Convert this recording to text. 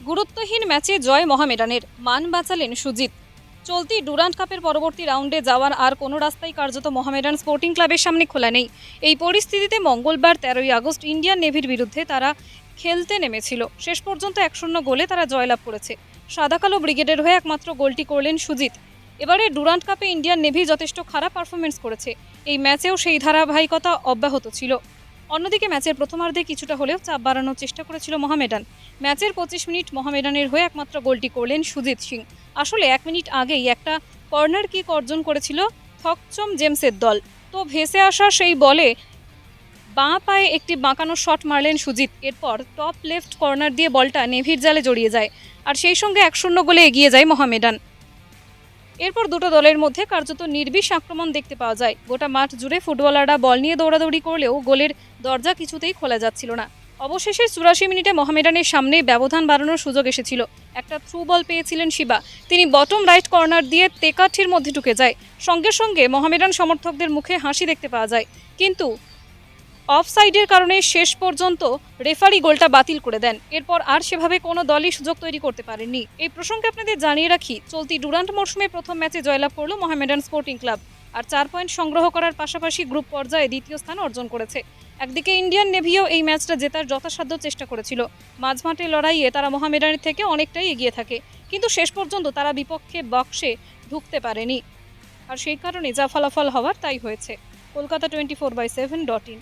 গুরুত্বহীন ম্যাচে জয় মহামেডানের। মান বাঁচালেন সুজিত। চলতি ডুরান্ট কাপের পরবর্তী রাউন্ডে যাওয়ার আর কোনো রাস্তাই কার্যত মহামেডান স্পোর্টিং ক্লাবের সামনে খোলা নেই। এই পরিস্থিতিতে মঙ্গলবার তেরোই আগস্ট ইন্ডিয়ান নেভির বিরুদ্ধে তারা খেলতে নেমেছিল। শেষ পর্যন্ত এক শূন্য গোলে তারা জয়লাভ করেছে। সাদা কালো ব্রিগেডের হয়ে একমাত্র গোলটি করলেন সুজিত। এবারে ডুরান্ট কাপে ইন্ডিয়ান নেভি যথেষ্ট খারাপ পারফরমেন্স করেছে। এই ম্যাচেও সেই ধারাবাহিকতা অব্যাহত ছিল। অন্যদিকে ম্যাচের প্রথমার্ধে কিছুটা হলেও চাপ বাড়ানোর চেষ্টা করেছিল মহামেডান। ম্যাচের পঁচিশ মিনিট মহামেডানের হয়ে একমাত্র গোলটি করলেন সুজিত সিং। আসলে এক মিনিট আগেই একটা কর্নার কিক অর্জন করেছিল থকচম জেমসের দল। তো ভেসে আসা সেই বলে বাঁ পায়ে একটি বাঁকানো শট মারলেন সুজিত। এরপর টপ লেফট কর্নার দিয়ে বলটা নেভির জালে জড়িয়ে যায়। আর সেই সঙ্গে এক শূন্য গোলে এগিয়ে যায় মহামেডান। এরপর দুটো দলের মধ্যে কার্যত নির্বিষ আক্রমণ দেখতে পাওয়া যায়। গোটা মাঠ জুড়ে ফুটবলাররা বল নিয়ে দৌড়াদৌড়ি করলেও গোলের দরজা কিছুতেই খোলা যাচ্ছিল না। অবশেষে চুরাশি মিনিটে মহামেডানের সামনে ব্যবধান বাড়ানোর সুযোগ এসেছিল। একটা থ্রু বল পেয়েছিলেন শিবা। তিনি বটম রাইট কর্নার দিয়ে তেকাঠির মধ্যে ঢুকে যায়। সঙ্গে সঙ্গে মহামেডান সমর্থকদের মুখে হাসি দেখতে পাওয়া যায়। কিন্তু অফসাইডের কারণে শেষ পর্যন্ত রেফারি গোলটা বাতিল করে দেন। এরপর আর সেভাবে কোনো দলই সুযোগ তৈরি করতে পারেননি। এই প্রসঙ্গে আপনাদের জানিয়ে রাখি, চলতি ডুরান্ট মরশুমে প্রথম ম্যাচে জয়লাভ করল মোহামেডান স্পোর্টিং ক্লাব আর চার পয়েন্ট সংগ্রহ করার পাশাপাশি গ্রুপ পর্যায়ে দ্বিতীয় স্থান অর্জন করেছে। একদিকে ইন্ডিয়ান নেভিও এই ম্যাচটা জেতার যথাসাধ্য চেষ্টা করেছিল। মাঝমাঠে লড়াইয়ে তারা মোহামেডানের থেকে অনেকটাই এগিয়ে থাকে, কিন্তু শেষ পর্যন্ত তারা বিপক্ষে বক্সে ঢুকতে পারেনি। আর সেই কারণে যা ফলাফল হওয়ার তাই হয়েছে। Kolkata twenty four by seven dot in.